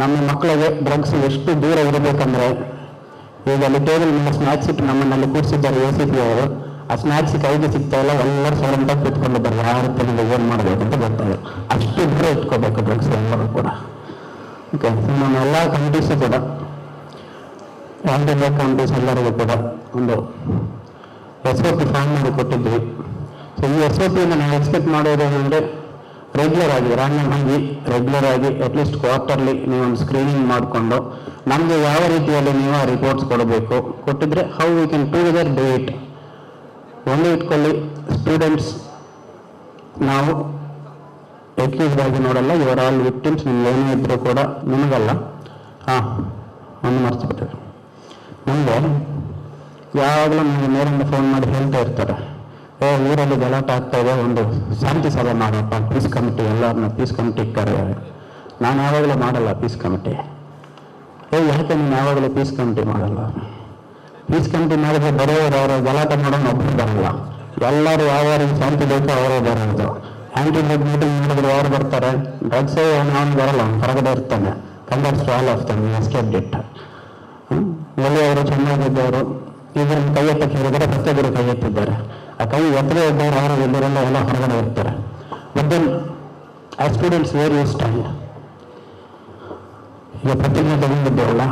ನಮ್ಮ ಮಕ್ಕಳಿಗೆ ಡ್ರಗ್ಸ್ ಎಷ್ಟು ದೂರ ಇರಬೇಕಂದ್ರೆ, ಈಗ ಅಲ್ಲಿ ಟೇಬಲ್ ಮೇಲೆ ಸ್ನ್ಯಾಕ್ಸ್ ಇಟ್ಟು ನಮ್ಮನ್ನಲ್ಲಿ ಕೂರಿಸಿದ್ದಾರೆ ಎ ಸಿ ಪಿ ಅವರು. ಆ ಸ್ನಾಕ್ಸ್ ಕೈಗೆ ಸಿಗ್ತಾ ಇಲ್ಲ, ಎಲ್ಲರೂ ಸೈಲೆಂಟಾಗಿ ಕೂತ್ಕೊಂಡಿದ್ದಾರೆ. ಯಾರು ತನಗೆ ಏನು ಮಾಡಬೇಕು ಅಂತ ಗೊತ್ತಾಗ ಅಷ್ಟು ದೂರ ಇಟ್ಕೋಬೇಕು ಡ್ರಗ್ಸ್ ಎಲ್ಲರೂ ಕೂಡ. ಓಕೆ ನಮ್ಮ ಎಲ್ಲ ಕಮಿಟೀಸು ಕೂಡ ಡ್ರಗ್ ಕಮಿಟೀಸ್ ಎಲ್ಲರಿಗೂ ಕೂಡ ಒಂದು ಎಸ್ ಒ ಪಿ ಫಾರ್ಮ್ ಮಾಡಿ ಕೊಟ್ಟಿದ್ವಿ ಸೊ ಈ ಎಸ್ ಒ ಪಿಯಿಂದ ನಾವು ಎಕ್ಸ್ಪೆಕ್ಟ್ ಮಾಡೋದು ಏನಂದರೆ ರೆಗ್ಯುಲರ್ ಆಗಿ ರ್ಯಾಂಡಮ್ ಆಗಿ ರೆಗ್ಯುಲರ್ ಆಗಿ ಅಟ್ಲೀಸ್ಟ್ ಕ್ವಾರ್ಟರ್ಲಿ ನೀವು ಒಂದು ಸ್ಕ್ರೀನಿಂಗ್ ಮಾಡಿಕೊಂಡು ನಮಗೆ ಯಾವ ರೀತಿಯಲ್ಲಿ ನೀವು ಆ ರಿಪೋರ್ಟ್ಸ್ ಕೊಡಬೇಕು? ಕೊಟ್ಟಿದ್ರೆ how we can together do it ಒಂದು ಇಟ್ಕೊಳ್ಳಿ ಸ್ಟೂಡೆಂಟ್ಸ್ ನಾವು ಎಕ್ಯೂಸ್ಡ್ ಆಗಿ ನೋಡಲ್ಲ ಇವರ್ ಆಲ್ ವಿಕ್ಟಿಮ್ಸ್ ನಿಮ್ಗೆ ಏನೇ ಇದ್ದರೂ ಕೂಡ ನಿಮಗಲ್ಲ. ಹಾಂ, ಒಂದು ಮರ್ಚಿಬಿಟ್ರೆ ಮುಂದೆ ಯಾವಾಗಲೂ ನಿಮಗೆ ಮೇಲಿಂದ ಫೋನ್ ಮಾಡಿ ಹೇಳ್ತಾ ಇರ್ತಾರೆ. ಊರಲ್ಲಿ ಗಲಾಟೆ ಆಗ್ತಾ ಇದೆ, ಒಂದು ಶಾಂತಿ ಸಭೆ ಮಾಡಪ್ಪ ಪೀಸ್ ಕಮಿಟಿ ಎಲ್ಲರನ್ನ ಪೀಸ್ ಕಮಿಟಿ ಕರೆಯೋದು ನಾನು ಯಾವಾಗಲೂ ಮಾಡಲ್ಲ ಪೀಸ್ ಕಮಿಟಿ ಏ, ಯಾಕೆ ನೀನು ಯಾವಾಗಲೂ ಪೀಸ್ ಕಮಿಟಿ ಮಾಡಲ್ಲ? ಪೀಸ್ ಕಮಿಟಿ ಮಾಡಿದ್ರೆ ಬರೋರು ಅವರು, ಗಲಾಟೆ ಮಾಡೋನು ಒಬ್ಬರು ಬರಲ್ಲ. ಎಲ್ಲರೂ ಯಾವ್ಯಾರಿಗೆ ಶಾಂತಿ ಬೇಕೋ ಅವರೇ ಬರೋದು. ಆಂಟಿ ಡ್ರಗ್ ಮೀಟಿಂಗ್ ಮಾಡಿದ್ರೆ ಯಾರು ಬರ್ತಾರೆ. ಡ್ರಗ್ಸ್ ಅವನು ಬರಲ್ಲ, ಅವ್ನು ಹೊರಗಡೆ ಇರ್ತಾನೆ. ಕಂಡರ್ಸ್ ಆಲ್ ದಮ್ ಎಸ್ಕೇಪ್ ಡಿಟ್ ಒಳ್ಳೆಯವರು ಚೆನ್ನಾಗಿದ್ದವರು, ಇವರನ್ನು ಕೈ ಎತ್ತಕ್ಕೆ ಹೇಳಿದರೆ ಪ್ರತಿಯೊಬ್ಬರು ಕೈ ಕೈ ಎತ್ತದೇ ಇದ್ದವರು ಅವರು ಎಲ್ಲರೆಲ್ಲ ಎಲ್ಲ ಹೊರಗಡೆ ಇರ್ತಾರೆ. But then students where you stand ಈಗ ಪ್ರತಿಜ್ಞೆ ತಗೊಂಡಿದ್ದೇವಲ್ಲ?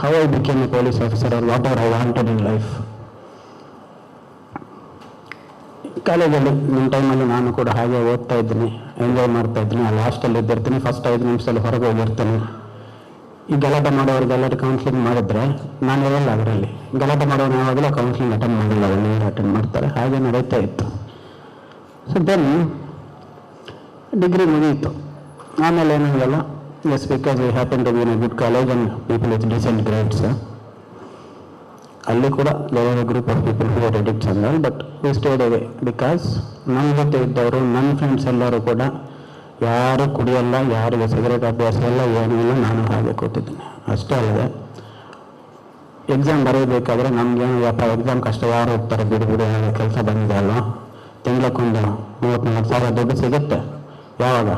How I became a police officer or what are I wanted in life ಕಾಲೇಜಲ್ಲಿ ನಿಮ್ಮ ಟೈಮಲ್ಲಿ ನಾನು ಕೂಡ ಹಾಗೆ ಓದ್ತಾ ಇದ್ದೀನಿ ಎಂಜಾಯ್ ಮಾಡ್ತಾ ಇದ್ದೀನಿ. ಹಾಸ್ಟೆಲ್ ಇದ್ದಿರ್ತೀನಿ ಫಸ್ಟ್ ಐದು ನಿಮಿಷದಲ್ಲಿ ಹೊರಗೆ ಹೋಗಿರ್ತೀನಿ. ಈ ಗಲಾಟೆ ಮಾಡೋರು ಗಲಾಟೆ ಕೌನ್ಸಿಲಿಂಗ್ ಮಾಡಿದ್ರೆ, ನಾನು ಇರಲ್ಲ ಅದರಲ್ಲಿ. ಗಲಾಟೆ ಮಾಡೋರು ಯಾವಾಗಲೂ ಕೌನ್ಸಿಲಿಂಗ್ ಅಟೆಂಡ್ ಮಾಡಿಲ್ಲ ಒಳ್ಳೆಯ ಅಟೆಂಡ್ ಮಾಡ್ತಾರೆ. ಹಾಗೆ ನಡೀತಾ ಇತ್ತು. ಸೊ ದೆನ್ ಡಿಗ್ರಿ ಮುಗಿಯಿತು ಆಮೇಲೆ ಏನಾಗಲ್ಲ yes because we happen to be in a good college and people with decent grades ಅಲ್ಲಿ ಕೂಡ there are group of people who are addicts and all but we stayed away because ನನ್ನ ಜೊತೆ ಇದ್ದವರು ನನ್ನ friends ಎಲ್ಲರೂ ಕೂಡ ಯಾರು ಕುಡಿಯಲ್ಲ, ಯಾರಿಗೆ ಸಿಗರೇಟ್ ಅಭ್ಯಾಸ ಇಲ್ಲ ಏನೂ ಇಲ್ಲ ನಾನು ಹಾಗೆ ಕೊಟ್ಟಿದ್ದೀನಿ ಅಷ್ಟೇ ಅಲ್ಲದೆ ಎಕ್ಸಾಮ್ ಬರೀಬೇಕಾದ್ರೆ ನಮಗೆ ಯಪ್ಪ ಎಕ್ಸಾಮ್ ಕಷ್ಟ, ಯಾರು ಹೋಗ್ತಾರೆ, ಬಿಡು ಬಿಡು ಕೆಲಸ ಬಂದಿದೆ ಅಲ್ವಾ? ತಿಂಗಳಕ್ಕೊಂದು ಮೂವತ್ತ್ನಾಲ್ಕು ಸಾವಿರ ದುಡ್ಡು ಸಿಗುತ್ತೆ. ಯಾವಾಗ?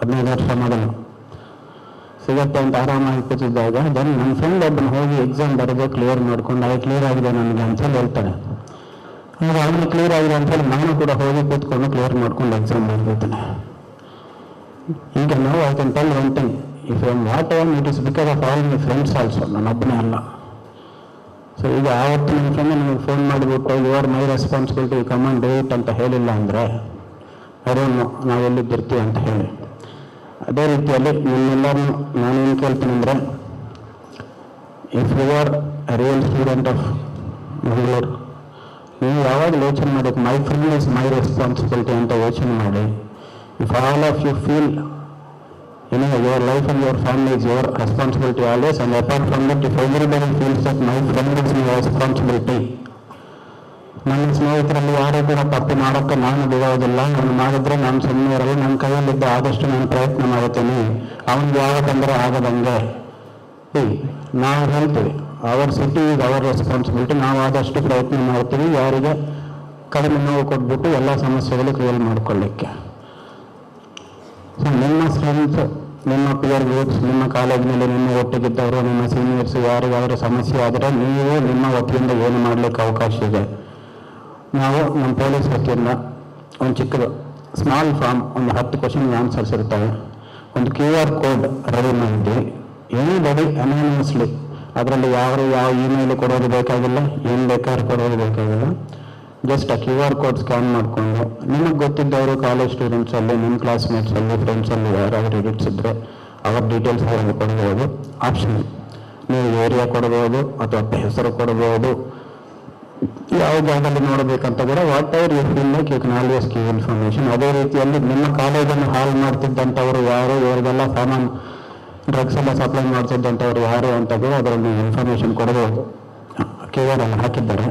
ಹದಿನೈದು ವರ್ಷ ಮೊದಲು. ಸಿಗುತ್ತೆ ಅಂತ ಆರಾಮಾಗಿ ಕೂತಿದ್ದಾಗ ದೆನ್ ನನ್ನ ಫ್ರೆಂಡ್ ಒಬ್ಬನು ಹೋಗಿ ಎಕ್ಸಾಮ್ ಬರೆದು ಕ್ಲಿಯರ್ ಮಾಡ್ಕೊಂಡು, ಅದು ಕ್ಲಿಯರ್ ಆಗಿದೆ ನನಗೆ ಅಂತೇಳಿ ಹೇಳ್ತಾನೆ ಆಗ ಅವನು ಕ್ಲಿಯರ್ ಆಗಿದೆ ಅಂತೇಳಿ ನಾನು ಕೂಡ ಹೋಗಿ ಕೂತ್ಕೊಂಡು ಕ್ಲಿಯರ್ ಮಾಡ್ಕೊಂಡು ಎಕ್ಸಾಮ್ ಬರೆದಿದ್ದೇನೆ ಈಗ ನಾವು I can tell one thing if um what um it is because of all my friends also ನನ್ನೊಬ್ಬನೇ ಅಲ್ಲ ಸೊ ಈಗ ಆವತ್ತು ನನ್ನ ಫ್ರೆಂಡ್ ನನಗೆ ಫೋನ್ ಮಾಡಿಬಿಟ್ಟು you are my responsibility come on do it ಅಂತ ಹೇಳಿಲ್ಲ ಅಂದರೆ ಅದೇನು ನಾವು ಎಲ್ಲಿದ್ದಿರ್ತೀವಿ ಅಂತ ಹೇಳಿ ಅದೇ ರೀತಿಯಲ್ಲಿ ನಿಮ್ಮೆಲ್ಲರನ್ನು ನಾನೇನು ಕೇಳ್ತೀನಿ ಅಂದರೆ if you are real student of Mangaluru ನೀವು ಯಾವಾಗ ಯೋಚನೆ ಮಾಡಬೇಕು my friend is my responsibility ಅಂತ ಯೋಚನೆ ಮಾಡಿ if all of you feel you know, your life and your family is your responsibility always, and apart from that, if everybody feels that my friend is my responsibility, ನನ್ನ ಸ್ನೇಹಿತರಲ್ಲಿ ಯಾರೇ ಕೂಡ ತಪ್ಪು ಮಾಡೋಕ್ಕೆ ನಾನು ಬಿಡೋದಿಲ್ಲ ನಾನು ಮಾಡಿದ್ರೆ ನಾನು ಸುಮ್ಮನೆ ಇರಲ್ಲ. ನನ್ನ ಕೈಯಲ್ಲಿದ್ದ ಆದಷ್ಟು ನಾನು ಪ್ರಯತ್ನ ಮಾಡುತ್ತೇನೆ. ಅವನಿಗೆ ಯಾವ ತೊಂದರೆ ಆಗದಂಗೆ. ನಾವು ಹೇಳ್ತೀವಿ ಅವರ್ ಸಿಟಿ ಈಗ ಅವರ್ ರೆಸ್ಪಾನ್ಸಿಬಿಲಿಟಿ ನಾವು ಆದಷ್ಟು ಪ್ರಯತ್ನ ಮಾಡ್ತೀವಿ ಯಾರಿಗೆ ಕಡಿಮೆ ನೋವು ಕೊಟ್ಬಿಟ್ಟು ಎಲ್ಲ ಸಮಸ್ಯೆಗಳು ಕ್ಲಿಯರ್ ಮಾಡ್ಕೊಳ್ಳಿಕ್ಕೆ. ಸೊ ನಿಮ್ಮ ಸ್ಟ್ರೆಂತ್ ನಿಮ್ಮ ಪಿಯರ್ ಗ್ರೂಪ್ಸ್ ನಿಮ್ಮ ಕಾಲೇಜಿನಲ್ಲಿ ನಿಮ್ಮ ಒಟ್ಟಿಗಿದ್ದವರು, ನಿಮ್ಮ ಸೀನಿಯರ್ಸ್ ಯಾರಿಗಾದರೂ ಸಮಸ್ಯೆ ಆದರೆ ನೀವು ನಿಮ್ಮ ವತಿಯಿಂದ ಏನು ಮಾಡಲಿಕ್ಕೆ ಅವಕಾಶ ಇದೆ. ನಾವು ನಮ್ಮ ಪೊಲೀಸ್ ವತಿಯಿಂದ ಒಂದು ಚಿಕ್ಕದು ಸ್ಮಾಲ್ ಫಾರ್ಮ್ ಒಂದು ಹತ್ತು ಕ್ವಶನ್ ಆನ್ಸರ್ಸ್ ಇರ್ತವೆ. ಒಂದು ಕ್ಯೂ ಆರ್ ಕೋಡ್ ರೆಡಿ ಮಾಡಿ ಎನಿ ಬಡಿ ಅನಾನಿಮಸ್ಲಿ ಅದರಲ್ಲಿ ಯಾರು ಯಾವ ಇಮೇಲ್ ಕೊಡೋದು ಬೇಕಾಗಿಲ್ಲ, ಏನು ಬೇಕಾದ್ರೂ ಕೊಡೋದು ಬೇಕಾಗಿಲ್ಲ. ಜಸ್ಟ್ ಆ ಕ್ಯೂ ಆರ್ ಕೋಡ್ ಸ್ಕ್ಯಾನ್ ಮಾಡಿಕೊಂಡು, ನಿಮಗೆ ಗೊತ್ತಿದ್ದವರು ಕಾಲೇಜ್ ಸ್ಟೂಡೆಂಟ್ಸಲ್ಲಿ ನಿಮ್ಮ ಫ್ರೆಂಡ್ಸ್ ಫ್ರೆಂಡ್ಸಲ್ಲಿ ಯಾರಾದರೂ ಎಡಿಟ್ಸ್ ಇದ್ದರೆ ಅವ್ರ ಡೀಟೇಲ್ಸ್ ಕೊಡ್ಬೋದು. ಆಪ್ಷನ್ ನೀವು ಏರಿಯಾ ಕೊಡ್ಬೋದು ಅಥವಾ ಹೆಸರು ಕೊಡ್ಬೋದು. ಯಾವ ಜಾಗದಲ್ಲಿ ನೋಡಬೇಕಂತ ಕೂಡ whatever you feel like you can always give information ಅದೇ ರೀತಿಯಲ್ಲಿ ನಿಮ್ಮ ಕಾಲೇಜನ್ನು ಹಾಲ್ ಮಾಡ್ತಿದ್ದಂಥವ್ರು ಯಾರು, ಇವರಿಗೆಲ್ಲ ಸಾಮಾನು ಡ್ರಗ್ಸ್ ಎಲ್ಲ ಸಪ್ಲೈ ಮಾಡ್ತಿದ್ದಂಥವ್ರು ಯಾರು ಅಂತ ಕೂಡ ಅದರಲ್ಲಿ ಇನ್ಫಾರ್ಮೇಷನ್ ಕೊಡಬಹುದು ಕ್ಯೂ ಆರ್ ಅಲ್ಲಿ ಹಾಕಿದ್ದಾರೆ.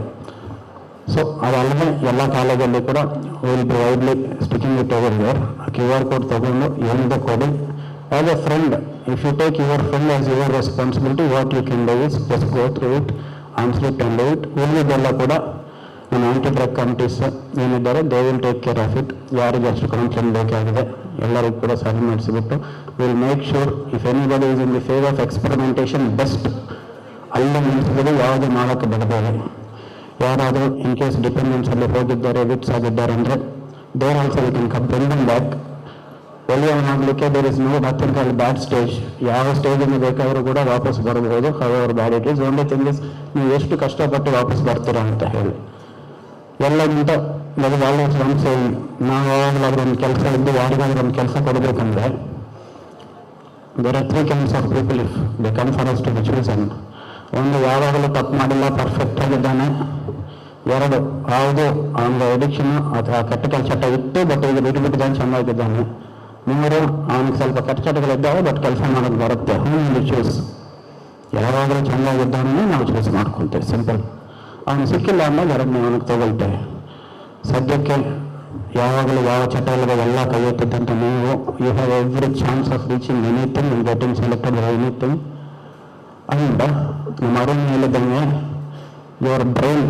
ಸೊ ಅದಲ್ಲದೆ ಎಲ್ಲ ಕಾಲೇಜಲ್ಲಿ ಕೂಡ will be widely sticking it over your Q R code ತಗೊಂಡು ಏನಿದೆ ಕೊಡಿ as a friend if you take your friend as your responsibility what you can do is just go through it answer it and it ಉಳಿದೆಲ್ಲ ಕೂಡ ನಮ್ಮ anti drug committees ಏನಿದ್ದಾರೆ they will take care of it ಯಾರಿಗೆ ಎಷ್ಟು counselling ಬೇಕಾಗಿದೆ ಎಲ್ಲರಿಗೂ ಕೂಡ ಸರಿ ಮಾಡಿಸಿಬಿಟ್ಟು will make sure if anybody is in the phase of experimentation best ಅಲ್ಲಿ ನಿಲ್ಲಿಸಿದ್ರೆ ಯಾವುದೇ ಮಾಡೋಕ್ಕೆ ಬಿಡಬೇಡಿ ಯಾರಾದರೂ ಇನ್ ಕೇಸ್ ಡಿಪೆಂಡೆನ್ಸ್ ಅಲ್ಲಿ ಹೋಗಿದ್ದಾರೆ ವಿಟ್ಸ್ ಆಗಿದ್ದಾರೆ ಅಂದರೆ there also we can come bring back ಒಳ್ಳೆಯವನಾಗಲಿಕ್ಕೆ there is no nothing call bad stage ಯಾವ ಸ್ಟೇಜಿಂದ ಬೇಕಾದರೂ ಕೂಡ ವಾಪಸ್ ಬರಬಹುದು. However bad it is only thing is ನೀವು ಎಷ್ಟು ಕಷ್ಟಪಟ್ಟು ವಾಪಸ್ ಬರ್ತೀರಾ ಅಂತ ಹೇಳಿ. ಎಲ್ಲಗಿಂತ ಅದು ಆಲ್ವೇಸ್ ಒನ್ ಸೇಮ್ ನಾವು ಯಾವಾಗಲಾದ್ರೂ ಒಂದು ಕೆಲಸ ಇದ್ದು ಯಾರಿಗಾದ್ರೂ ಒಂದು ಕೆಲಸ ಕೊಡಬೇಕಂದ್ರೆ there are three kinds of people if they come for us to and ಒಂದು ಯಾವಾಗಲೂ ತಪ್ಪು ಮಾಡಿಲ್ಲ ಪರ್ಫೆಕ್ಟ್ ಆಗಿದ್ದಾನೆ. ಎರಡು ಯಾವುದು ಅವನ ಎಡಿಕ್ಷನ್ ಅಥವಾ ಕೆಟ್ಟ ಕೆಲಸ ಚಟ ಇತ್ತು ಬಟ್ ಈಗ ಬಿಟ್ಟು ಬಿಟ್ಟಿದ್ದಾನೆ ಚೆನ್ನಾಗಿದ್ದಾನೆ ಮೂರು ಅವನಿಗೆ ಸ್ವಲ್ಪ ಕೆಟ್ಟ ಚಟಗಳಿದ್ದಾವೆ ಬಟ್ ಕೆಲಸ ಮಾಡೋದು ಬರುತ್ತೆ ಹ್ಞೂ ಚೂಸ್ ಯಾವಾಗಲೂ ಚೆನ್ನಾಗಿದ್ದಾನೆ ನಾವು ಚೂಸ್ ಮಾಡ್ಕೊಳ್ತೇವೆ ಸಿಂಪಲ್ ಅವನು ಸಿಕ್ಕಿಲ್ಲ ಅಂದಾಗ ಎರಡನೇ ಅವನಿಗೆ ತಗೊಳ್ತೇವೆ ಸದ್ಯಕ್ಕೆ ಯಾವಾಗಲೂ ಯಾವ ಚಟ ಇಲ್ಲದೆ ಎಲ್ಲ ಕೈ ಎತ್ತಿದ್ದಂತ ನೀವು you have every chance of reaching anything and getting selected anything and ನಮ್ಮ ಅರುಣ್ ಹೇಳಿದಂಗೆ your brain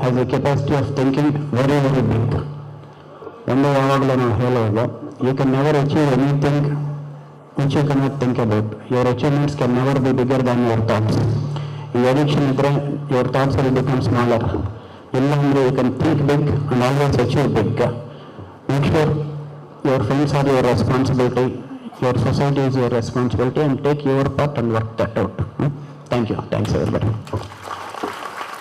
has a capacity of thinking very very big ಒಂದು ಯಾವಾಗಲೂ ನಾವು ಹೇಳುವಾಗ you can never achieve anything which you cannot think about your achievements can never be bigger than your thoughts ಈ addiction ಇದ್ದರೆ your thoughts will become smaller ಇಲ್ಲ ಅಂದರೆ you can think big and always achieve big make sure your friends are your responsibility your society is your responsibility and take your part and work that out. Thank you. Thanks, everybody.